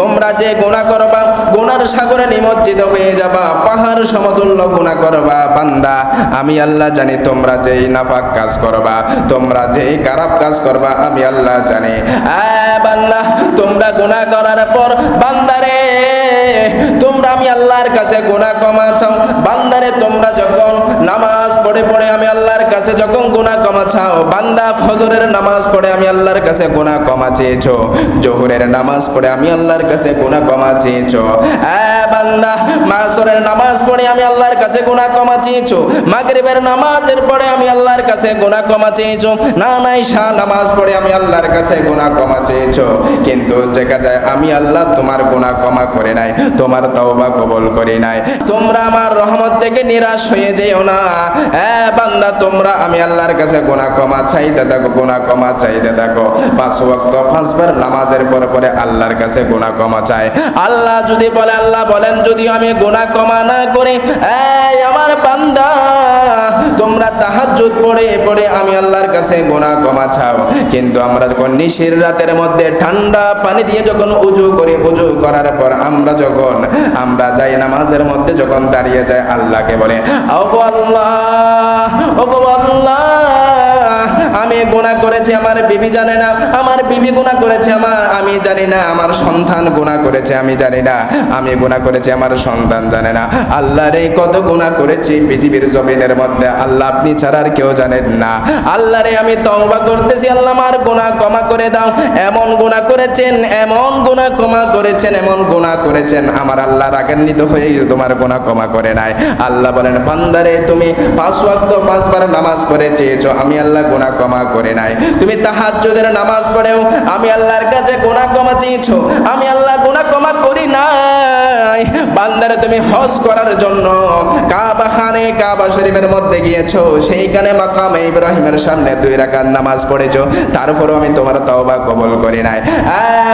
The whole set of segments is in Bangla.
তোমরা যে গুণা করবা গুণার সাগরে নিমজ্জিত হয়ে যাবা, পাহাড় সমতুল্য গুণা করবা, বান্দা। আমি আল্লাহ জানি তোমরা যেই নাফাক কাজ করবা, তোমরা যেই খারাপ কাজ করবা, আমি আল্লাহ জানি। আ বান্দা, তোমরা গুণা করার পর বান্দারে তোমরা আমি আল্লাহর কাছে গুনাহ ক্ষমা বান্দারে, তোমরা যখন নামাজ পড়ে পড়ে আমি আল্লাহর কাছে যখন গুনাহ ক্ষমা চাও, বান্দা ফজরের নামাজ পড়ে আমি আল্লাহর কাছে গুনাহ ক্ষমা চেয়েছো। জোহরের নামাজ পড়ে আমি আল্লাহর কাছে গুনাহ ক্ষমা চেয়েছো। বান্দা, মাসরের নামাজ পড়ে আমি আল্লাহর কাছে গুনাহ ক্ষমা চেয়েছো। মাগরিবের নামাজের পরে আমি আল্লাহর কাছে গুনাহ ক্ষমা চেয়েছো। না নাই শাহ নামাজ পড়ে আমি আল্লাহর কাছে গুনাহ ক্ষমা চেয়েছো। কিন্তু দেখা যায় আমি আল্লাহ তোমার গুনাহ ক্ষমা করে নাই। তোমার তওবা কবুল করি নাই। তোমরা আমার রহমত থেকে নিরাশ হয়ে যেও না। হ্যাঁ বান্দা, তোমরা আমি আল্লাহর কাছে গোনা ক্ষমা চাইতে থাকো গুনাহ ক্ষমা চাইতে থাকো পাঁচ ওয়াক্ত পাঁচবার নামাজের পরে পরে আল্লাহর কাছে গুনাহ ক্ষমা চাই। আল্লাহ যদি বলে, আল্লাহ বলেন, যদি আমি গোনা ক্ষমা না করি, এই আমার বান্দা তোমরা তাহাজ্জুদ পড়ে পড়ে আমি আল্লাহর কাছে গোনা ক্ষমা চাও। কিন্তু আমরা যখন নিশির রাতের মধ্যে ঠান্ডা পানি দিয়ে যখন উজু করি, উজু করার পর আমরা যখন, আমরা যাই নামাজের মধ্যে যখন দাঁড়িয়ে যাই, আল্লাহকে বলে আল্লাহ আল্লাহ। আমি গুনাহ করেছি, আমার বিবি জানে না। আমার বিবি গুণা করেছে, আমার আমি জানি না। আমার সন্তান গুনাহ করেছে, আমি জানি না। আমি গুনাহ করেছি, আমার সন্তান জানে না। আল্লাহ রে কত গুণা করেছি পৃথিবীর জমিনের মধ্যে, আল্লাহ আপনি ছাড়া আর কেউ জানেন না। আল্লাহ রে আমি তওবা করতেছি, আল্লাহ আমার গুনাহ ক্ষমা করে দাও। এমন গুনাহ করেছেন, এমন গুনাহ ক্ষমা করেছেন, এমন গুনাহ করেছেন। আমার আল্লাহ রাগান্বিত হয়ে তোমার গুনাহ ক্ষমা করে নাই। আল্লাহ বলেন, বান্দারে, তুমি পাঁচ ওয়াক্ত পাঁচবার নামাজ পড়ে চেয়েছো, আমি আল্লাহ গুনাহ ক্ষমা করে নাই। তুমি তাহাজ্জুদের নামাজ পড়েও আমি আল্লাহর কাছে গুনাহ ক্ষমা চেয়েছো। আমি আল্লাহ গুনাহ ক্ষমা করি নাই। বান্দারে, তুমি হজ করার জন্য কাবা খানে কাবা শরীফের মধ্যে গিয়েছো, সেইখানে মাকাম ইব্রাহিমের সামনে দুই রাকাত নামাজ পড়েছো, তারপরও আমি তোমার তওবা কবুল করি নাই।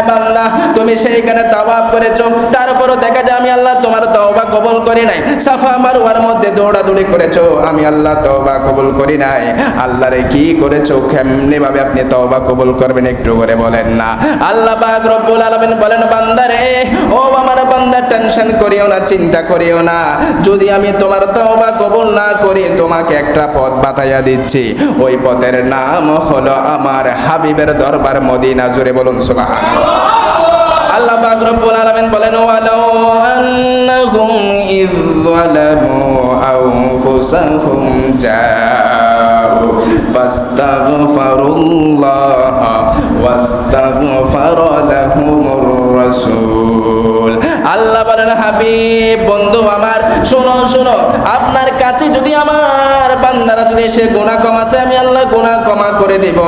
বান্দা, তুমি সেইখানে তাওয়াব করেছ, তারপরও দেখা যায় আমি আল্লাহ তোমার তওবা কবুল করি নাই। সাফা মারওয়ার মধ্যে দৌড়াদৌড়ি করেছ, আমি আল্লাহ তওবা কবুল করি নাই। আল্লাহ রে কি করেছ কেমনে ভাবে আপনি তওবা কবুল করবেন একটু করে বলেন না। আল্লাহ পাক রব্বুল আলামিন বলেন, বান্দারে, ও আমার বান্দা টেনশন করিও না, চিন্তা করিও না। যদি আমি তোমার তওবা কবুল না করি, তোমাকে একটা পথ বাতাইয়া দিচ্ছি। ওই পথের নাম হলো আমার হাবিবের দরবার মদিনা। জুড়ে বলুন, সুবহানাল্লাহ। আল্লাহ পাক রব্বুল আলামিন বলেন, ওয়ালাউ আন্নাহুম ইয যালামু আনফুসাহুম জাউ, ফাস্তাগফিরুল্লাহ, ওয়াস্তাগফার লাহুমুর রাসূল। আল্লাহ বলেন, হাবিব, বন্ধু আমার, শোনো শোনো, আপনার কাছে যদি আমার বান্দারা যদি এসে গুনাহ ক্ষমা চায়, আমি আল্লাহ গুনাহ ক্ষমা করে দিব।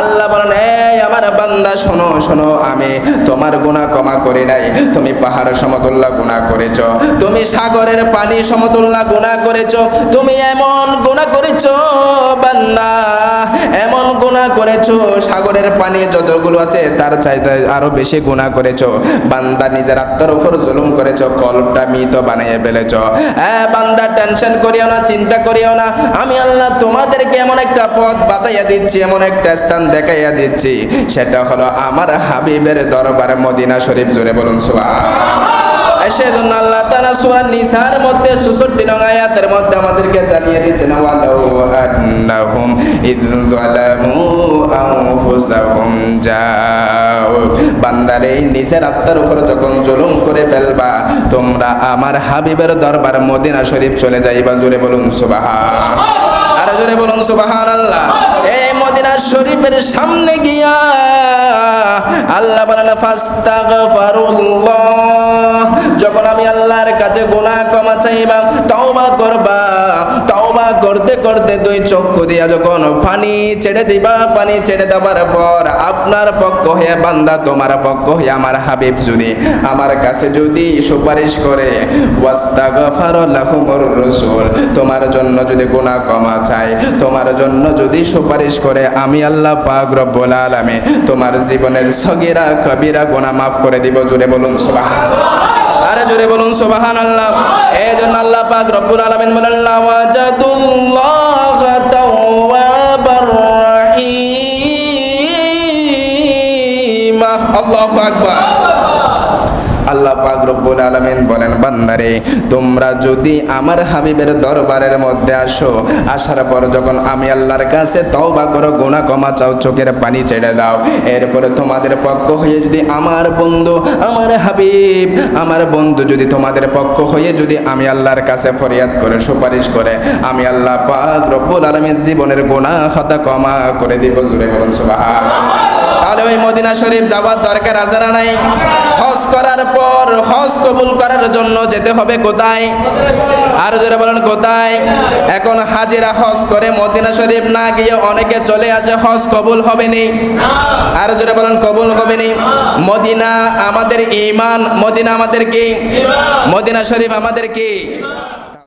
আল্লাহ বলেন, এই আমার বান্দা, শোনো শোনো, আমি তোমার গুনাহ ক্ষমা করি নাই। তুমি পাহাড় সমতুল্লা গুনাহ করেছ, তুমি সাগরের পানি সমতুল্লা গুণা করেছ, তুমি এমন গুণা করেছ, বান্দা, এমন গুণা করেছ, সাগরের পানি যতগুলো আছে, তার চাইতে আরও বেশি গুনাহ করেছ। বান্দা নিজের আত্মার উপর জুলুম করেছ, কলটা মৃত বানিয়ে ফেলেছ। হ্যাঁ বান্দা টেনশন করিও না, চিন্তা করিও না। আমি আল্লাহ তোমাদেরকে এমন একটা পথ বাতাইয়া দিচ্ছি, এমন একটা স্থান দেখাইয়া দিচ্ছি। সেটা হলো আমার হাবিবের দরবার মদিনা শরীফ জুড়ে বলুন সুবহান সেজন্য আল্লাহ সূরা নিসার মধ্যে 66 নং আয়াতের মধ্যে আমাদেরকে জানিয়ে দিচ্ছেন, ওয়ালাউ আন্নাহুম আনফুসাহুম যাও বান্দারে নিজের আত্মার উপর যখন জুলুম তোমরা আমার হাবিবের দরবার মদিনা শরীফ চলে যাইবা। জোরে বলুন সুবাহা আর জোরে বলুন সুবাহান আল্লাহ এই মদিনা শরীফের সামনে গিয়া আল্লাহ বলেন যখন আমি আল্লাহর কাছে ক্ষমা চাইবা করবা করতে করতে দুই চক্ষু দিয়া যখন পানি ছেড়ে দিবা, পানি ছেড়ে দেওয়ার পর আপনার পক্ষ হয়ে, বান্দা তোমার পক্ষ হয়ে, আমার হাবিব যদি আমার কাছে যদি সুপারিশ করে তোমার জন্য যদি গুনাহ ক্ষমা চাই, তোমার জন্য যদি সুপারিশ করে, আমি আল্লাহ পাক রব্বুল আলামিন তোমার জীবনের সগীরা কবিরা গোনা মাফ করে দিব জুড়ে বলুন সুবহানাল্লাহ। আরে জোরে বলুন সুবাহান আল্লাহ এই জন্য আল্লাহ পাক রব্বুল আলামিন বলেন লাওয়াজাতুল্লাহ তাওয়াবার রাহিম। আল্লাহু আকবার। আল্লাহ পাক রব্বুল আলামিন বলেন, বান্দারে, তোমরা যদি আমার হাবিবের দরবারের মধ্যে আসো, আসার পর যখন আমি আল্লাহর কাছে তওবা করো, গুনাহ ক্ষমা চাও, চোখের পানি ছেড়ে দাও। এরপরে তোমাদের পক্ষ হয়ে যদি আমার বন্ধু, আমার হাবিব, আমার বন্ধু যদি তোমাদের পক্ষ হয়ে যদি আমি আল্লাহর কাছে ফরিয়াদ করে, সুপারিশ করে, আমি আল্লাহ পাক রব্বুল আলামিন জীবনের গুনাহ খাতা ক্ষমা করে দিব। জুড়ে বলুন সুবহান তাহলে ওই মদিনা শরীফ যাওয়ার দরকার আছে না নাই? হজ করার পর হজ কবুল করার জন্য যেতে হবে কোথায়? আর জোরে বলেন, কোথায়? এখন হাজিরা হজ করে মদিনা শরীফ না গিয়ে অনেকে চলে আসে, হজ কবুল হবে নি। আর জোরে বলেন, কবুল হবে নি। মদিনা আমাদের ইমান মদিনা আমাদের কি? মদিনা শরীফ আমাদের কি?